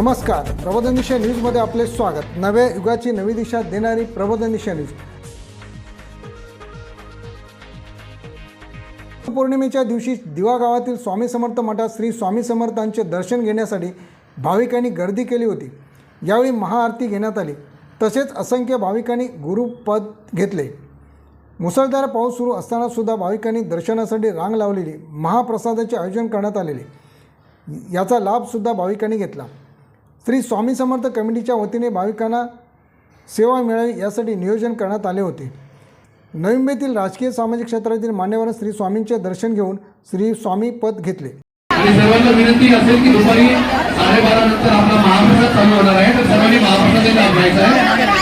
नमस्कार प्रबोधन दिशा न्यूजमध्ये आपले स्वागत. नव्या युगाची नवी दिशा देणारी प्रबोधन दिशा न्यूज. पौर्णिमेच्या दिवशी दिवा गावातील स्वामी समर्थ मठात श्री स्वामी समर्थांचे दर्शन घेण्यासाठी भाविकांनी गर्दी केली होती. यावेळी महाआरती घेण्यात आली. तसेच असंख्य भाविकांनी गुरुपद घेतले. मुसळधार पाऊस सुरू असताना सुद्धा भाविकांनी दर्शनासाठी रांग लावलेली महाप्रसादाचे आयोजन करण्यात आलेले. याचा लाभसुद्धा भाविकांनी घेतला. श्री स्वामी समर्थ कमिटीच्या वतीने भाविकांना सेवा मिळावी यासाठी नियोजन करण्यात आले होते. नवी मुंबईतील राजकीय सामाजिक क्षेत्रातील मान्यवर श्री स्वामींचे दर्शन घेऊन श्री स्वामी पद घेतले. आणि सर्वांना विनंती असेल की दुपारी साडेबारा नंतर आपला महाप्रसाद चालू होणार आहे. तर सर्वांनी महाप्रसाद लाभ घ्यायचा आहे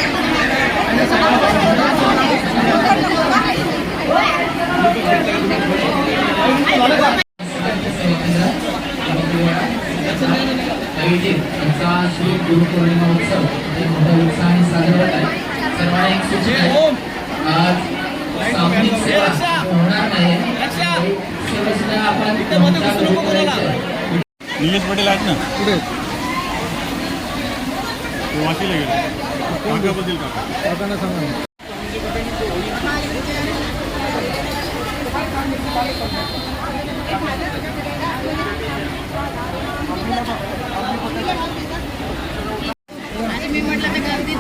आयोजित आमचा श्री गुरुपौर्णिमा उत्सव हे मोठ्या उत्साहाने साजरा होत आहे. सर्वांना एक सूचना आज सामूहिक सेवा होणार नाही. आपण. निलेश पटेल आहेत ना? पुढे ते वाशीला गेले. काकाबद्दल काका. लोकांना सांगा ना. आणि गर्दीत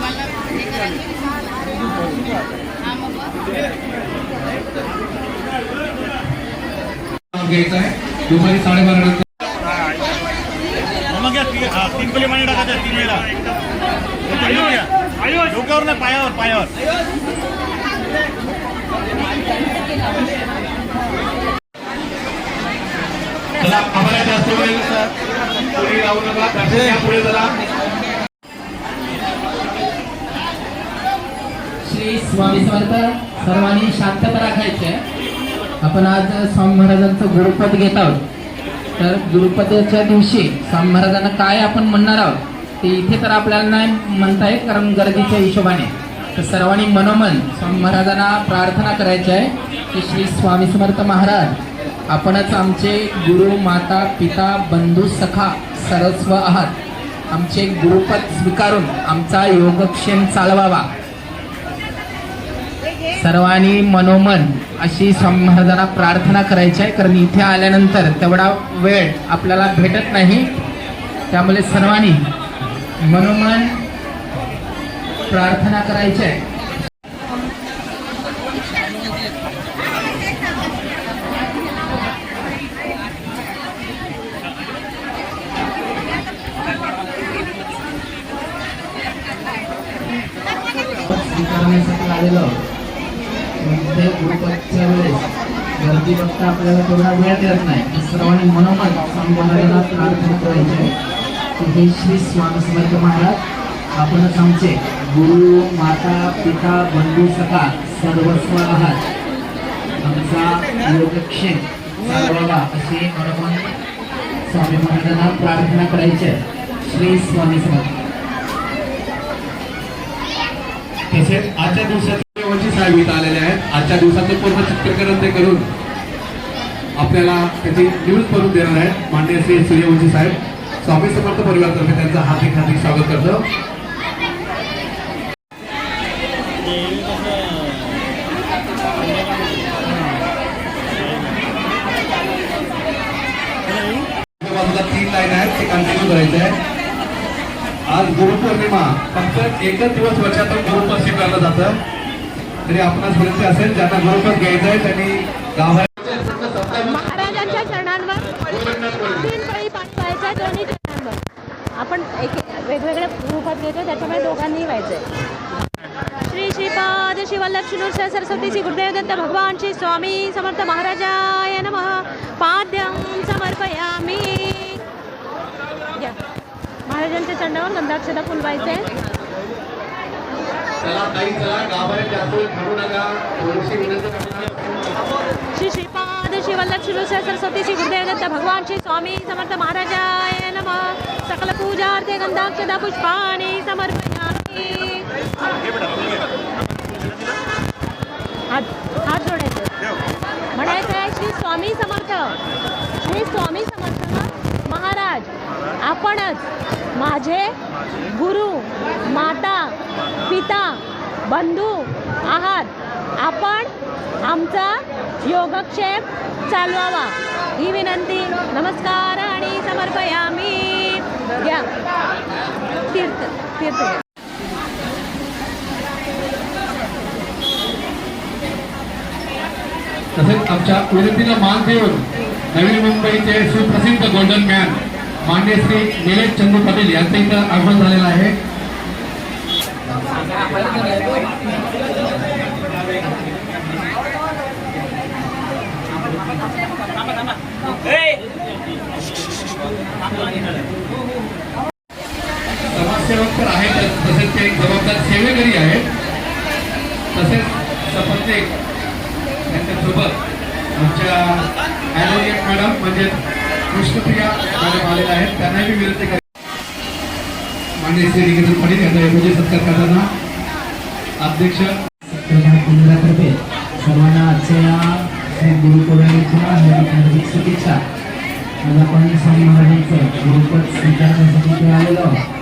मला हे करायचं. घ्यायचा आहे दुपारी साडेबारा नंतर तीन तीन पहिले माने टाकायच्या तीन वेळा तीन घ्या. डोक्यावर नाही पायावर पायावर. चला आम्हाला जास्त वेळ पुढे नका. पुढे चला श्री स्वामी समर्थ सर्वांनी शांतता राखायची आहे. आपण आज स्वामी महाराजांचं गुरुपद घेत आहोत. तर गुरुपदाच्या दिवशी स्वामी महाराजांना काय आपण म्हणणार आहोत ते इथे तर आपल्याला नाही म्हणता येत कारण गर्दीच्या हिशोबाने. तर सर्वांनी मनोमन स्वामी महाराजांना प्रार्थना करायची आहे की श्री स्वामी समर्थ महाराज आपणच आमचे गुरु माता पिता बंधू सखा सर्वस्व आहात. आमचे गुरुपद स्वीकारून आमचा योगक्षेम चालवावा. सर्वांनी मनोमन अशी महाराजांना प्रार्थना करायची आहे. कारण इथे आल्यानंतर तेवढा वेळ आपल्याला भेटत नाही. त्यामुळे सर्वांनी मनोमन प्रार्थना करायची आहे. आलेलो आहोत. गुरुपदच्या वेळेस गर्दी फक्त आपल्याला तेवढा वेळ देत नाही. तर सर्वांनी मनोमन स्वामी प्रार्थना करायची आहे की हे श्री स्वामीसमर्थ महाराज आपणच आमचे गुरु माता पिता बंधू सखा सर्वस्व आहात. आमचा योगक्षेम चालवावा अशी मनोमन स्वामी महाराजांना प्रार्थना करायची आहे. श्री स्वामी समर्थ. तसेच आजच्या दिवसात सूर्यवंशी साहेब इथं आलेले आहेत. आजच्या दिवसाचं पूर्ण चित्रीकरण ते करून आपल्याला त्याची न्यूज बनवून देणार आहेत माननीय श्री सूर्यवंशी साहेब. स्वामी समर्थ परिवारातर्फे त्यांचं हार्दिक हार्दिक स्वागत करतो. तीन लाईन आहेत ते कंटिन्यू करायचे आहे. आज गुरुपौर्णिमा. फक्त एकच दिवस वर्षातून गुरुपद स्वीकारलं जातं. तरी आपणास विनंती असेल ज्यांना गुरुपद घ्यायचं आहे त्यांनी गावात महाराजांच्या चरणांवर तीन पळी पाणी दोन्ही चरणांवर. आपण एक वेगवेगळ्या रूपात घेतो त्याच्यामुळे दोघांनी व्हायचंय. श्री श्रीपाद शिवलक्ष्मी सरस्वती श्री गुरुदेव दत्त भगवान श्री स्वामी समर्थ महाराजाय नमः. पाद्यं समर्पयामी. महाराजांच्या थांबू नका. थोडीशी विनंती करणार श्री श्रीपाद शिवलक्ष्मी सरस्वती श्री गुरुदेव दत्त भगवान श्री स्वामी समर्थ महाराजाय नमः. सकल पूजार्थे गंधाक्षदा पुष्पाणि समर्पयामि. हात हात जोडायचे. म्हणायचं आहे श्री स्वामी समर्थ. श्री स्वामी आपणच. माझे गुरु माता पिता बंधू आहात. आपण आमचा योगक्षेम चालवावा. ही विनंती. नमस्कार आणि समर्पयामी. घ्या तीर्थ तीर्थ. तसेच आमच्या विनंतीला मान देऊन नवी मुंबईचे सुप्रसिद्ध गोल्डन मॅन मान्य श्री निलेश चंदू पाटील यांचं इथं आगमन झालेलं आहे. समाजसेवक तर आहेतच तसेच ते एक जबाबदार सेवेकरी आहेत. तसेच सपत्नीक त्यांच्यासोबत आमच्या ॲडव्होकेट मॅडम म्हणजे कृष्णप्रिया मॅडम आलेल्या आहेत त्यांनाही मी विनंती करेन. मान्य श्री निकेतन पाटील यांचा योग्य सत्कार करताना अध्यक्ष प्रधान केंद्रातर्फे सर्वांना आजच्या या श्री गुरुपौर्णिमेच्या हार्दिक शुभेच्छा. आज आपण स्वामी महाराजांचं गुरुपद स्वीकारण्यासाठी इथे आलेलो आहोत.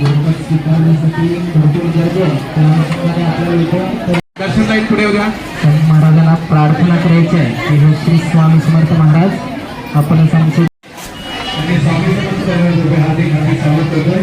गुरुपद स्वीकारण्यासाठी भरपूर गर्दी आहे. त्या अनुषंगाने आपल्याला इथे दर्शन लाईन पुढे उद्या स्वामी महाराजांना प्रार्थना करायची आहे. की श्री स्वामी समर्थ महाराज आपण सांगतो. आणि स्वामी समर्थ हार्दिक हार्दिक स्वागत करतोय.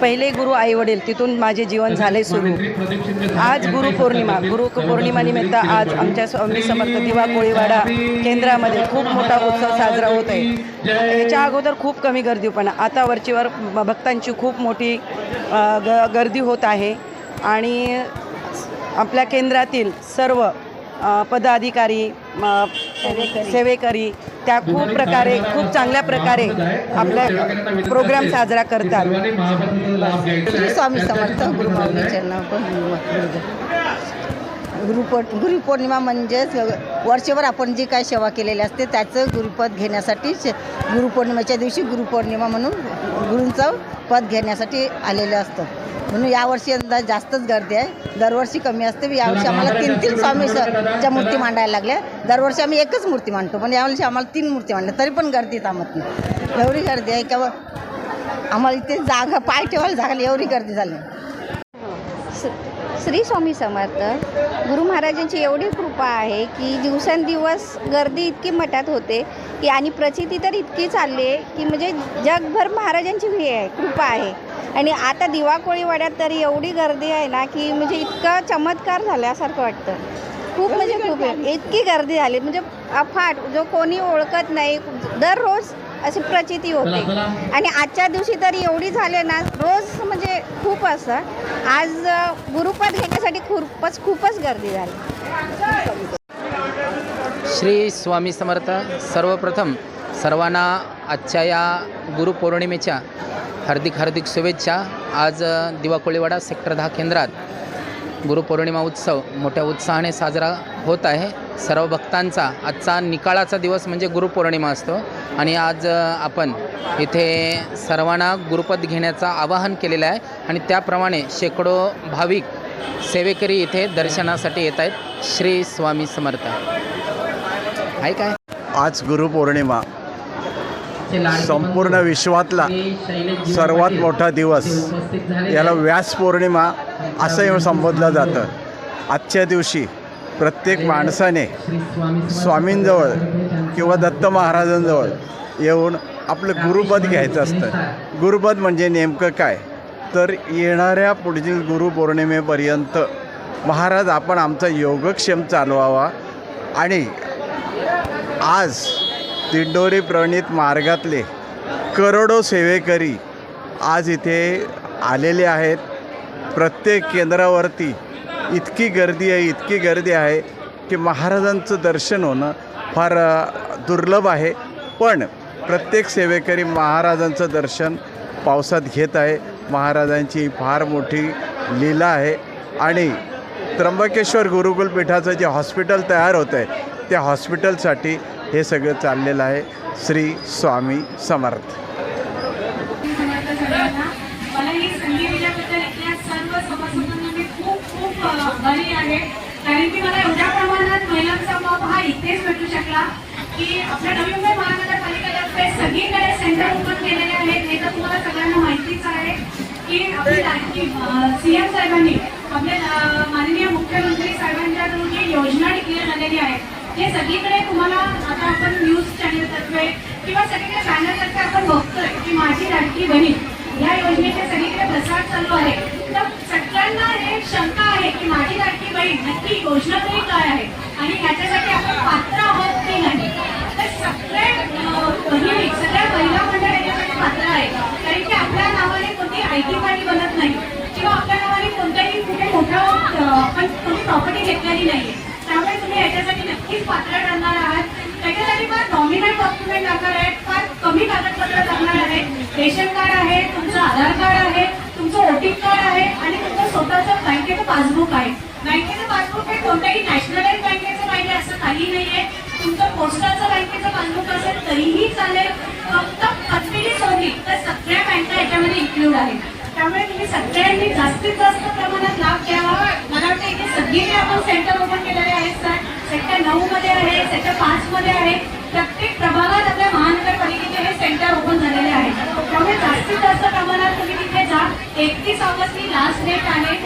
पहिले गुरु आई वडील तिथून माझे जीवन झाले सुरू. आज गुरु पौर्णिमा गुरु पौर्णिमानिमित्त आज आमच्या स्वामी समर्थ दिवा कोळीवाडा केंद्रामध्ये खूप मोठा उत्सव साजरा होत आहे. याच्या अगोदर खूप कमी गर्दी पण आता वरचीवर भक्तांची खूप मोठी ग गर्दी होत आहे. आणि आपल्या केंद्रातील सर्व पदाधिकारी सेवेकरी त्या खूप प्रकारे खूप चांगल्या प्रकारे आपला प्रोग्राम साजरा करतात. स्वामी समर्थ गुरुपौर्णिमेच्या गुरुपौर् म्हणजे गुरुपौर्णिमा म्हणजेच वर्षभर आपण जी काय सेवा केलेली असते त्याचं गुरुपद घेण्यासाठी गुरुपौर्णिमेच्या दिवशी गुरुपौर्णिमा म्हणून गुरूंचं पद घेण्यासाठी आलेलं असतं. म्हणून यावर्षी यंदा जास्तच गर्दी आहे. दरवर्षी कमी असते. यावर्षी आम्हाला तीन तीन स्वामी सरच्या च्या मूर्ती मांडायला लागल्या. दरवर्षी आम्ही एकच मूर्ती मांडतो. पण यावर्षी आम्हाला तीन मूर्ती मांडल्या. तरी पण गर्दी थांबत नाही. एवढी गर्दी आहे किंवा आम्हाला इथे जागा पाय ठेवायला जागा एवढी गर्दी झाली श्री स्वामी समर्थ गुरु महाराजांची एवढी कृपा आहे की दिवसेंदिवस गर्दी इतकी मठात होते की आणि प्रचिती तर इतकी चालली आहे की म्हणजे जगभर महाराजांची हे आहे कृपा आहे. आणि आता दिवा कोळीवाड्यात तर एवढी गर्दी आहे ना की म्हणजे इतकं चमत्कार झाल्यासारखं वाटतं. खूप म्हणजे खूप आहे. इतकी गर्दी झाली. म्हणजे अफाट जो कोणी ओळखत नाही दररोज अशी प्रचिती होते. आणि आजच्या दिवशी तर एवढी झाले ना रोज म्हणजे खूप असं. आज गुरुपद घेण्यासाठी खूपच खूपच गर्दी झाली. श्री स्वामी समर्थ सर्वप्रथम सर्वांना आजच्या या गुरुपौर्णिमेच्या हार्दिक हार्दिक शुभेच्छा. आज दिवा कोळीवाडा सेक्टर दहा केंद्रात गुरुपौर्णिमा उत्सव मोठ्या उत्साहाने साजरा होत आहे. सर्व भक्तांचा आजचा निकाळाचा दिवस म्हणजे गुरुपौर्णिमा असतो. आणि आज आपण इथे सर्वांना गुरुपद घेण्याचं आवाहन केलेलं आहे. आणि त्याप्रमाणे शेकडो भाविक सेवेकरी इथे दर्शनासाठी येत आहेत. श्री स्वामी समर्थ. आहे काय? आज गुरुपौर्णिमा. संपूर्ण विश्वातला सर्वात मोठा दिवस याला व्यास पौर्णिमा असंही संबोधलं जातं. आजच्या दिवशी प्रत्येक माणसाने स्वामींजवळ किंवा दत्त महाराजांजवळ येऊन आपलं गुरुपद घ्यायचं असतं. गुरुपद म्हणजे नेमकं काय? तर येणाऱ्या पुढील गुरुपौर्णिमेपर्यंत महाराज आपण आमचा योगक्षेम चालवावा आणि आज दिंडोरी प्रणित मार्गातले करोडो सेवेकरी आज इथे आलेले आहेत. प्रत्येक केंद्रावरती इतकी गर्दी आहे इतकी गर्दी आहे की महाराजांचं दर्शन होणं फार दुर्लभ आहे. पण प्रत्येक सेवेकरी महाराजांचं दर्शन पावसात घेत आहे. महाराजांची फार मोठी लीला आहे. आणि त्र्यंबकेश्वर गुरुकुल पीठाचं जे हॉस्पिटल तयार होतं आहे त्या हॉस्पिटलसाठी हे सगळं चाललेलं आहे श्री स्वामी समर्थ. मला ही संधी दिल्याबद्दल इथल्या सर्व सभासदांना मी खूप खूप आभारी आहे. कारण की मला एवढ्या प्रमाणात महिलांचा मग हा इथेच भेटू शकला की आपल्या नवी मुंबई महानगरपालिकेतर्फे सगळीकडे सेंटर ओपन केलेले आहेत हे तर तुम्हाला सगळ्यांना माहितीच आहे की आपली सीएम साहेबांनी आपल्या माननीय मुख्यमंत्री साहेबांच्या जी योजना डिक्लेअर झालेली आहे हे सगळीकडे तुम्हाला आता आपण न्यूज चॅनलतर्फे किंवा सगळीकडे चॅनलतर्फे आपण बघतोय की माझी लाडकी बहीण या योजनेचे सगळीकडे प्रसार चालू आहे. तर सगळ्यांना हे शंका आहे की माझी लाडकी बहीण नक्की योजना तरी काय आहे आणि ह्याच्यासाठी आपण पात्र आहोत की नाही? तर सगळे बहिणी सगळ्या महिला मंडळ याच्यासाठी पात्र आहे कारण की आपल्या नावाने कोणती आय टी पाणी बनत नाही. किंवा आपल्या नावाने कोणत्याही कुठे मोठं आपण कोणती प्रॉपर्टी घेतलेली नाहीये त्यामुळे तुम्ही याच्यासाठी नक्कीच पात्र ठरणार आहात. त्याच्यासाठी फार नॉमिनल डॉक्युमेंट लागणार आहेत फार कमी कागदपत्र लागणार आहेत रेशन कार्ड आहे तुमचं आधार कार्ड आहे तुमचं वोटिंग कार्ड आहे आणि तुमचं स्वतःचं बँकेचं पासबुक आहे. बँकेचं पासबुक हे कोणत्याही नॅशनलाइज बँकेचं पाहिजे असं काही नाहीये तुमचं पोस्टाचं बँकेचं पासबुक असेल तरीही चालेल. फक्त पत्रिकी सोडली तर सगळ्या बँका याच्यामध्ये इन्क्लूड आहेत. त्यामुळे तुम्ही सगळ्यांनी जास्तीत जास्त प्रमाणात लाभ घ्यावा. मला वाटतं इथे सगळीकडे आपण सेंटर ओपन केलेले आहेत सर सेक्टर नऊ मध्ये आहे सेक्टर पाच मध्ये आहे. प्रत्येक प्रभागात आपल्या महानगरपालिकेचे हे सेंटर ओपन झालेले आहे त्यामुळे जास्तीत जास्त प्रमाणात तुम्ही तिथे जा. एकतीस ऑगस्ट ही लास्ट डेट आहे.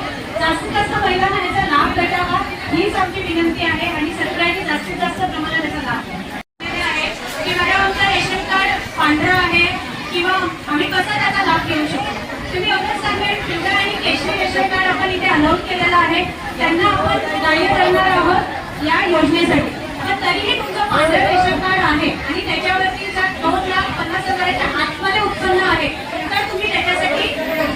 जास्तीत जास्त महिलांना याचा लाभ भेटावा. हीच आमची विनंती आहे आणि सगळ्यांनी जास्तीत जास्त प्रमाणात याचा लाभ घ्यावा. आहे. की मॅडम आमचं रेशन कार्ड पांढरं आहे. किंवा आम्ही कसा त्याचा लाभ घेऊ शकतो? तुम्ही आणि केशरी रेशन कार्ड आपण इथे अनाऊन्स केलेला आहे. त्यांना आपण करणार आहोत या योजनेसाठी. तर तरीही तुमचं माझं रेशन कार्ड आहे आणि त्याच्यावर जर दोन लाख पन्नास हजाराच्या आतमध्ये उत्पन्न आहे तर तुम्ही त्याच्यासाठी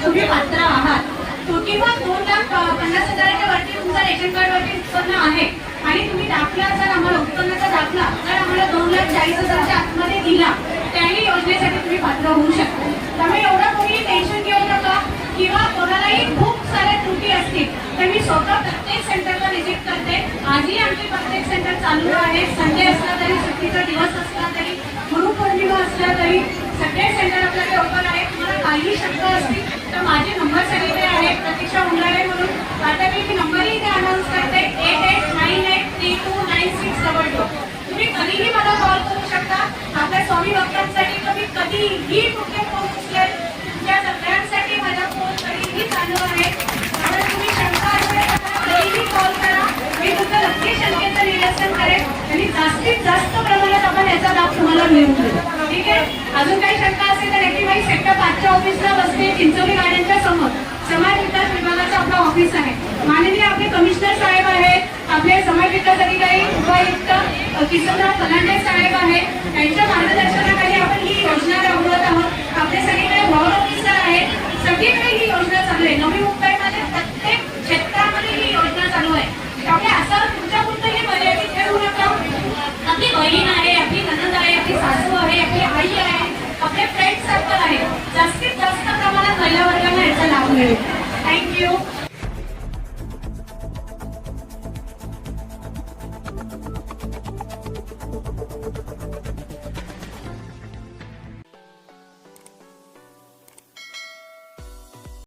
तुम्ही पात्र आहात तो किंवा दोन लाख अ, पन्नास हजाराच्या वरती तुमचं रेशन कार्डवरती उत्पन्न आहे आणि तुम्ही दाखला जर आम्हाला उत्पन्नाचा दाखला जर आम्हाला दोन लाख चाळीस हजाराच्या आतमध्ये दिला त्याही योजनेसाठी तुम्ही पात्र होऊ शकता त्यामुळे एवढं कोणी टेन्शन घेऊ नका किंवा कोणालाही खूप साऱ्या त्रुटी असतील तर मी स्वतः प्रत्येक सेंटरला व्हिजिट करते आजही आमचे चांगलं चालू आहे. संडे असला तरी सुट्टीचा दिवस असला तरी गुरुपौर्णिमा असला तरी सगळे सेंटर आपल्याकडे ओपन आहे तुम्हाला काही शंका असतील तर माझे नंबर सगळीकडे आहेत. प्रतीक्षा उंडाळे म्हणून. आता मी मी नंबरही इथे अनाऊन्स करते. Eight eight nine eight three two nine six double two तुम्ही कधीही मला कॉल करू शकता. आपल्या स्वामी भक्तांसाठी तुम्ही कधीही कुठे फोन उचलेल तुमच्या सगळ्यांसाठी माझा फोन कधीही चालू आहे. तुम्ही शंका असेल कधीही कॉल करा. मी तुमचं करेल आणि जास्तीत जास्त प्रमाणात आपण याचा लाभ तुम्हाला मिळवून देऊ ठीक आहे? अजून काही शंका असेल तर एकटी बाई सेक्टर पाचच्या ऑफिसला बसते चिंचोली गाड्यांच्या समोर. समाज विकास विभागाचं आपलं ऑफिस आहे. माननीय आपले कमिशनर साहेब आहेत. आपले समाज विकास अधिकारी उपायुक्त किशनराव फलांडे साहेब आहेत. त्यांच्या मार्गदर्शनाखाली आपण ही योजना राबवत आहोत. आपले सगळीकडे वॉर्ड ऑफिसर आहेत. सगळीकडे ही योजना चालू आहे. नवी मुंबईमध्ये